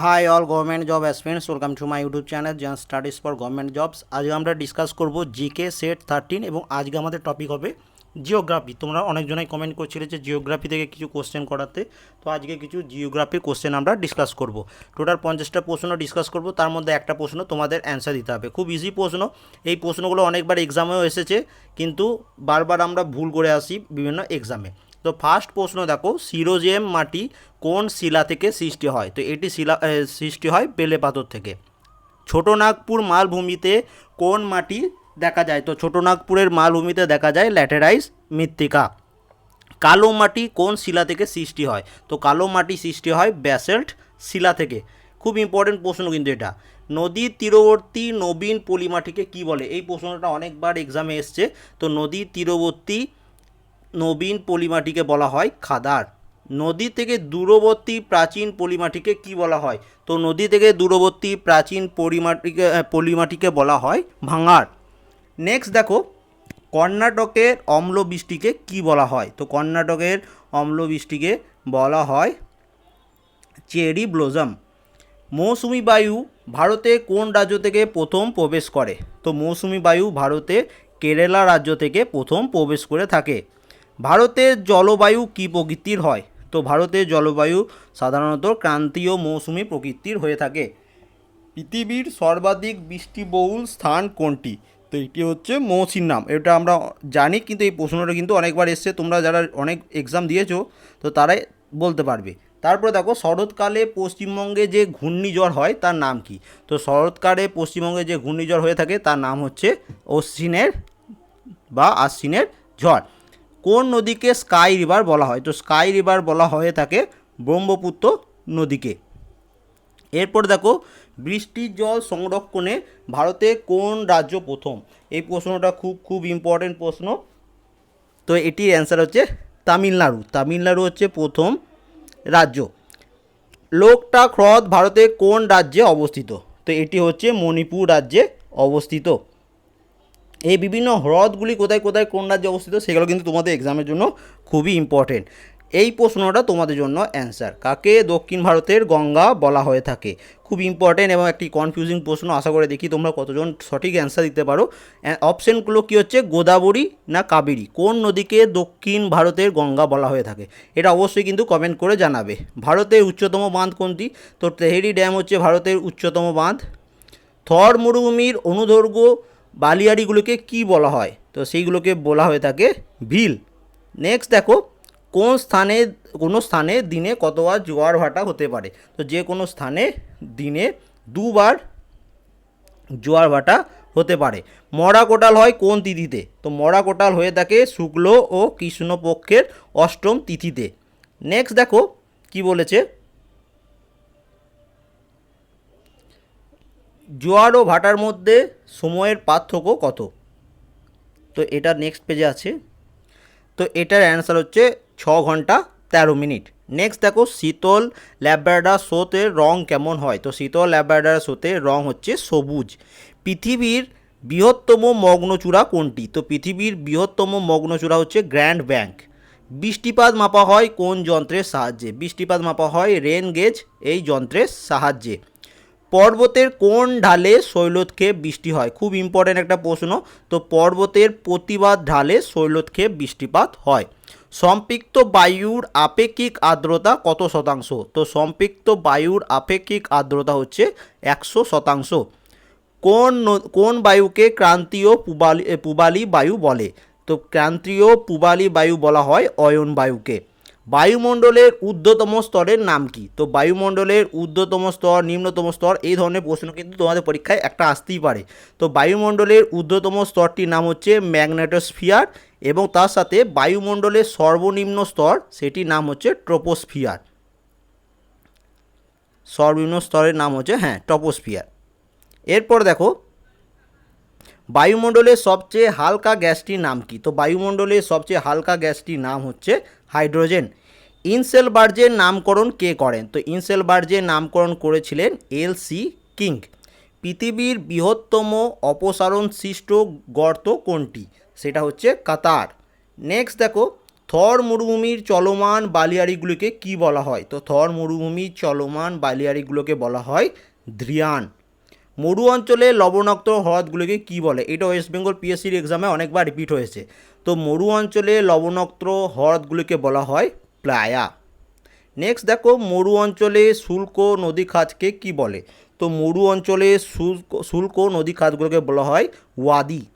Hi all government job aspirants welcome to my YouTube channel Jaan studies for government jobs আজকে আমরা discuss করব GK set thirteen এবং আজকে আমাদের topic হবে জিওগ্রাফি তোমরা অনেকজনাই কমেন্ট করছিলে যে জিওগ্রাফি থেকে কিছু কোশ্চেন করাতে, তো আজকে কিছু জিওগ্রাফির কোশ্চেন আমরা ডিসকাস করব। টোটাল পঞ্চাশটা প্রশ্ন ডিসকাস করব, তার মধ্যে একটা প্রশ্ন তোমাদের অ্যান্সার দিতে হবে। খুব ইজি প্রশ্ন। এই প্রশ্নগুলো অনেকবার এক্সামেও এসেছে, কিন্তু বারবার আমরা ভুল করে আসি বিভিন্ন এক্সামে তো ফার্স্ট প্রশ্ন দেখো সিরোজেম মাটি কোন শিলা থেকে সৃষ্টি হয়? তো এটি শিলা সৃষ্টি হয় বেলে পাথর থেকে। ছোটনাগপুর মালভূমিতে কোন মাটি দেখা যায়? তো ছোটনাগপুরের মালভূমিতে দেখা যায় ল্যাটেরাইস মৃত্তিকা। কালো মাটি কোন শিলা থেকে সৃষ্টি হয়? তো কালো মাটি সৃষ্টি হয় ব্যাসেল্ট শিলা থেকে। খুব ইম্পর্টেন্ট প্রশ্ন কিন্তু এটা। নদীর তীরবর্তী নবীন পলিমাটিকে কি বলে? এই প্রশ্নটা অনেকবার এক্সামে এসছে। তো নদীর তীরবর্তী নবীন পলিমাটিকে বলা হয় খাদার। নদী থেকে দূরবর্তী প্রাচীন পলিমাটিকে কি বলা হয়? তো নদী থেকে দূরবর্তী প্রাচীন পরিমাটিকে আহ, পলিমাটিকে বলা হয় ভাঙার। নেক্সট দেখো কর্ণাটকের অম্লবৃষ্টিকে কি বলা হয়? তো কর্ণাটকের অম্লবৃষ্টিকে বলা হয় চেরি ব্লোজম। মৌসুমি বায়ু ভারতে কোন রাজ্য থেকে প্রথম প্রবেশ করে? তো মৌসুমি বায়ু ভারতে কেরালা রাজ্য থেকে প্রথম প্রবেশ করে থাকে। ভারতের জলবায়ু কী প্রকৃতির হয়? তো ভারতের জলবায়ু সাধারণত ক্রান্তীয় মৌসুমি প্রকৃতির হয়ে থাকে। পৃথিবীর সর্বাধিক বৃষ্টিবহুল স্থান কোনটি? তো এটি হচ্ছে মৌসির নাম। এটা আমরা জানি, কিন্তু এই প্রশ্নটা কিন্তু অনেকবার এসছে। তোমরা যারা অনেক এক্সাম দিয়েছ, তো তারাই বলতে পারবে। তারপরে দেখো, শরৎকালে পশ্চিমবঙ্গে যে ঘূর্ণিঝড় হয়, তার নাম কি? তো শরৎকালে পশ্চিমবঙ্গে যে ঘূর্ণিঝড় হয়ে থাকে, তার নাম হচ্ছে অশ্বিনের বা আশ্বিনের ঝড়। কোন নদীকে স্কাই রিভার বলা হয়? তো স্কাই রিভার বলা হয়ে থাকে ব্রহ্মপুত্র নদীকে। এরপর দেখো বৃষ্টির জল সংরক্ষণে ভারতে কোন রাজ্য প্রথম? এই প্রশ্নটা খুব খুব ইম্পর্টেন্ট প্রশ্ন। তো এটির অ্যান্সার হচ্ছে তামিলনাড়ু। তামিলনাড়ু হচ্ছে প্রথম রাজ্য। লোকটাক হ্রদ ভারতের কোন রাজ্যে অবস্থিত? তো এটি হচ্ছে মণিপুর রাজ্যে অবস্থিত। এই বিভিন্ন হ্রদগুলি কোথায় কোথায় কোন রাজ্যে অবস্থিত সেগুলো কিন্তু তোমাদের এক্সামের জন্য খুবই ইম্পর্টেন্ট এই প্রশ্নটা তোমাদের জন্য অ্যান্সার কাকে দক্ষিণ ভারতের গঙ্গা বলা হয়ে থাকে? খুব ইম্পর্টেন্ট এবং একটি কনফিউজিং প্রশ্ন, আশা করে দেখি তোমরা কতজন সঠিক অ্যান্সার দিতে পারো। অপশানগুলো কী হচ্ছে? গোদাবরী না কাবেরী? কোন নদীকে দক্ষিণ ভারতের গঙ্গা বলা হয়ে থাকে? এটা অবশ্যই কিন্তু কমেন্ট করে জানাবে। ভারতের উচ্চতম বাঁধ কোনটি? তো তেহেরি ড্যাম হচ্ছে ভারতের উচ্চতম বাঁধ। থর মরুভূমির অনুদৈর্ঘ্য বালিয়াড়িগুলোকে কি বলা হয়? তো সেইগুলোকে বলা হয়ে থাকে ভিল। নেক্সট দেখো, কোন স্থানে, কোনো স্থানে দিনে কতবার জোয়ার ভাটা হতে পারে? তো যে কোনো স্থানে দিনে দুবার জোয়ার ভাটা হতে পারে। মরা কোটাল হয় কোন তিথিতে? তো মরা কোটাল হয়ে থাকে শুক্ল ও কৃষ্ণপক্ষের অষ্টম তিথিতে। নেক্সট দেখো, কি বলেছে? জোয়ার ও ভাটার মধ্যে সময়ের পার্থক্য কত? তো এটা নেক্সট পেজে আছে। তো এটার অ্যান্সার হচ্ছে ছ ঘণ্টা তেরো মিনিট। নেক্সট দেখো, শীতল ল্যাব্রাডার শোতে রং কেমন হয়? তো শীতল ল্যাব্রাডার শোতে রং হচ্ছে সবুজ। পৃথিবীর বৃহত্তম মগ্নচূড়া কোনটি? তো পৃথিবীর বৃহত্তম মগ্নচূড়া হচ্ছে গ্র্যান্ড ব্যাংক। বৃষ্টিপাত মাপা হয় কোন যন্ত্রের সাহায্যে? বৃষ্টিপাত মাপা হয় রেন গেজ, এই যন্ত্রের সাহায্যে। পর্বতের কোন ঢালে শৈলতক্ষেপ বৃষ্টি হয়? খুব ইম্পর্ট্যান্ট একটা প্রশ্ন। তো পর্বতের প্রতিবাদ ঢালে শৈলতক্ষেপ বৃষ্টিপাত হয়। সম্পৃক্ত বায়ুর আপেক্ষিক আর্দ্রতা কত শতাংশ? তো সম্পৃক্ত বায়ুর আপেক্ষিক আর্দ্রতা হচ্ছে একশো শতাংশ। কোন কোন বায়ুকে ক্রান্তীয় পূবালি পূবালি বায়ু বলে? তো ক্রান্তীয় পূবালি বায়ু বলা হয় অয়ন বায়ুকে। বায়ুমণ্ডলের ঊর্ধ্বতম স্তরের নাম কি? তো বায়ুমণ্ডলের ঊর্ধ্বতম স্তর, নিম্নতম স্তর এই ধরনের প্রশ্ন কিন্তু তোমাদের পরীক্ষায় একটা আসতেই পারে। তো বায়ুমণ্ডলের ঊর্ধ্বতম স্তরটির নাম হচ্ছে ম্যাগনেটোস্ফিয়ার এবং তার সাথে বায়ুমণ্ডলের সর্বনিম্ন স্তর সেটির নাম হচ্ছে ট্রোপোস্ফিয়ার। সর্বনিম্ন স্তরের নাম হচ্ছে হ্যাঁ ট্রপোস্ফিয়ার। এরপর দেখো, বায়ুমণ্ডলের সবচেয়ে হালকা গ্যাসটির নাম কি? তো বায়ুমণ্ডলের সবচেয়ে হালকা গ্যাসটির নাম হচ্ছে হাইড্রোজেন। ইনসেলবার্জের নামকরণ কে করেন? তো ইনসেলবার্জের নামকরণ করেছিলেন এল সি কিং। পৃথিবীর বৃহত্তম অপসারণ সৃষ্ট গর্ত কোনটি? সেটা হচ্ছে কাতার। নেক্সট দেখো, থর মরুভূমির চলমান বালিয়াড়িগুলিকে কি বলা হয়? তো থর মরুভূমির চলমান বালিয়াড়িগুলোকে বলা হয় ধ্রিয়ান মরু অঞ্চলে লবণাক্ত হ্রদগুলিকে কি বলে? এটা ওয়েস্ট বেঙ্গল পিএসসির এক্সামে অনেকবার রিপিট হয়েছে। তো মরু অঞ্চলে লবণাক্ত হ্রদগুলিকে বলা হয় প্লায়া। নেক্সট দেখো, মরু অঞ্চলে শুল্ক নদী খাতকে কি বলে? তো মরু অঞ্চলে শুল্ক নদী খাতগুলোকে বলা হয় ওয়াদি।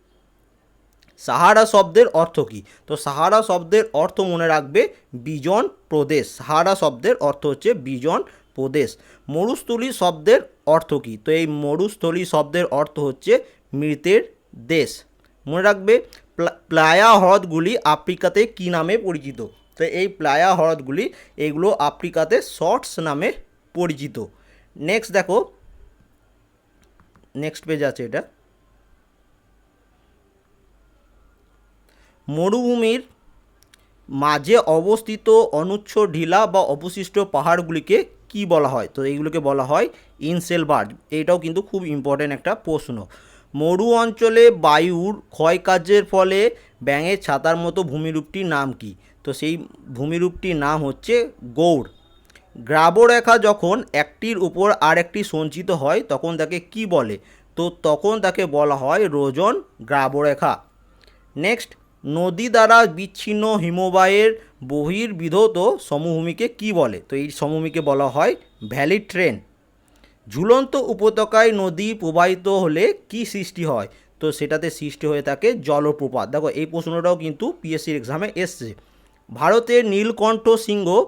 সাহারা শব্দের অর্থ কী? তো সাহারা শব্দের অর্থ মনে রাখবে বিজন প্রদেশ। সাহারা শব্দের অর্থ হচ্ছে বিজন প্রদেশ। মরুস্থলী শব্দের অর্থ কী? তো এই মরুস্থলী শব্দের অর্থ হচ্ছে মৃতের দেশ। মনে রাখবে, প্লা- প্লায়া হ্রদগুলি আফ্রিকাতে কী নামে পরিচিত? তো এই প্লায়া হ্রদগুলি এগুলো আফ্রিকাতে শর্টস নামে পরিচিত। নেক্সট দেখো। নেক্সট পেজ আছে এটা। মরুভূমির মাঝে অবস্থিত অনুচ্ছ ঢিলা বা অবশিষ্ট পাহাড়গুলিকে কি বলা হয়? তো এইগুলোকে বলা হয় ইনসেলবার্গ এইটাও কিন্তু খুব ইম্পর্ট্যান্ট একটা প্রশ্ন। মরু অঞ্চলে বায়ুর ক্ষয়কার্যের ফলে ব্যাঙের ছাতার মতো ভূমিরূপটির নাম কি? তো সেই ভূমিরূপটির নাম হচ্ছে গৌড়। গ্রাবরেখা যখন একটির উপর আরেকটি সঞ্চিত হয়, তখন তাকে কি বলে? তো তখন তাকে বলা হয় রোজন গ্রাবরেখা। নেক্সট, নদী দ্বারা বিচ্ছিন্ন হিমবাহের বহির্বিধত সমভূমিকে কি বলে? তো এই সমভূমিকে বলা হয় ভ্যালি ট্রেন। ঝুলন্ত উপত্যকায় নদী প্রবাহিত হলে কি সৃষ্টি হয়? তো সেটাতে সৃষ্টি হয়ে থাকে জলপ্রপাত। দেখো, এই প্রশ্নটাও কিন্তু পিএসসির এক্সামে এসছে। ভারতের নীলকণ্ঠ সিংহ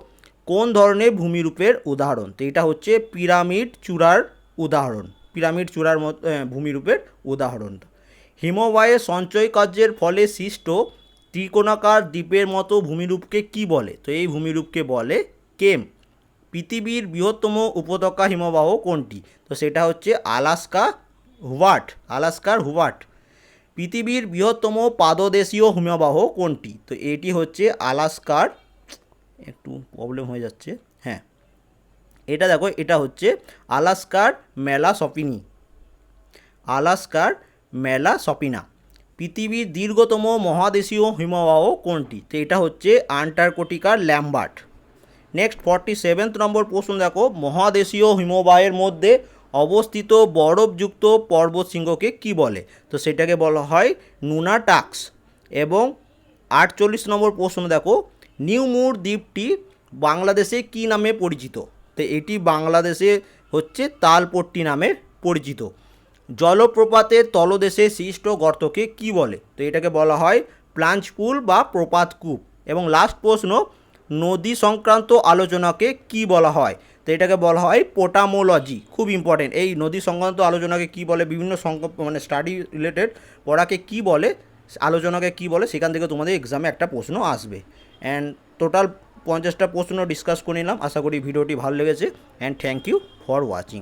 কোন ধরনের ভূমিরূপের উদাহরণ? তো এটা হচ্ছে পিরামিড চূড়ার উদাহরণ। পিরামিড চূড়ার মত ভূমিরূপের উদাহরণ। হিমবাহের সঞ্চয় কার্যের ফলে সৃষ্ট ত্রিকোণাকার দ্বীপের মতো ভূমিরূপকে কি বলে? তো এই ভূমিরূপকে বলে কেম? পৃথিবীর বৃহত্তম উপত্যকা হিমবাহ কোনটি? তো সেটা হচ্ছে আলাস্কা হুয়াট, আলাস্কার হুয়াট। পৃথিবীর বৃহত্তম পাদদেশীয় হিমবাহ কোনটি? তো এটি হচ্ছে আলাস্কার। একটু প্রবলেম হয়ে যাচ্ছে। হ্যাঁ। এটা দেখো, এটা হচ্ছে আলাস্কার মেলা সপিনি আলাস্কার মেলা সপিনা পৃথিবীর দীর্ঘতম মহাদেশীয় হিমবাহ কোনটি? তো এটা হচ্ছে আন্টার্কটিকার Lambert. Next forty seventh number প্রশ্ন দেখো। মহাদেশীয় হিমবাহের মধ্যে অবস্থিত বরফযুক্ত পর্বতশৃঙ্গকে কি বলে? তো সেটাকে বলা হয় নুনাটাক্স। এবং আটচল্লিশ নম্বর প্রশ্ন, দেখো নিউমুর দ্বীপটি বাংলাদেশে কি নামে পরিচিত? তো এটি বাংলাদেশে হচ্ছে তালপট্টি নামে পরিচিত। জলপ্রপাতের তলদেশে সৃষ্ট গর্তকে কি বলে? তো এটাকে বলা হয় প্লাঞ্চ পুল বা প্রপাত কূপ এবং লাস্ট প্রশ্ন, নদী সংক্রান্ত আলোচনাকে কি বলা হয়? তো এটাকে বলা হয় পোটামোলজি, খুব ইম্পর্টেন্ট এই নদী সংক্রান্ত আলোচনাকে কি বলে, বিভিন্ন মানে স্টাডি রিলেটেড পড়াকে কি বলে, আলোচনাকে কি বলে, সেখান থেকে তোমাদের এক্সামে একটা প্রশ্ন আসবে। অ্যান্ড টোটাল পঞ্চাশটা প্রশ্ন ডিসকাস করে নিলাম। আশা করি ভিডিওটি ভালো লেগেছে। And thank you for watching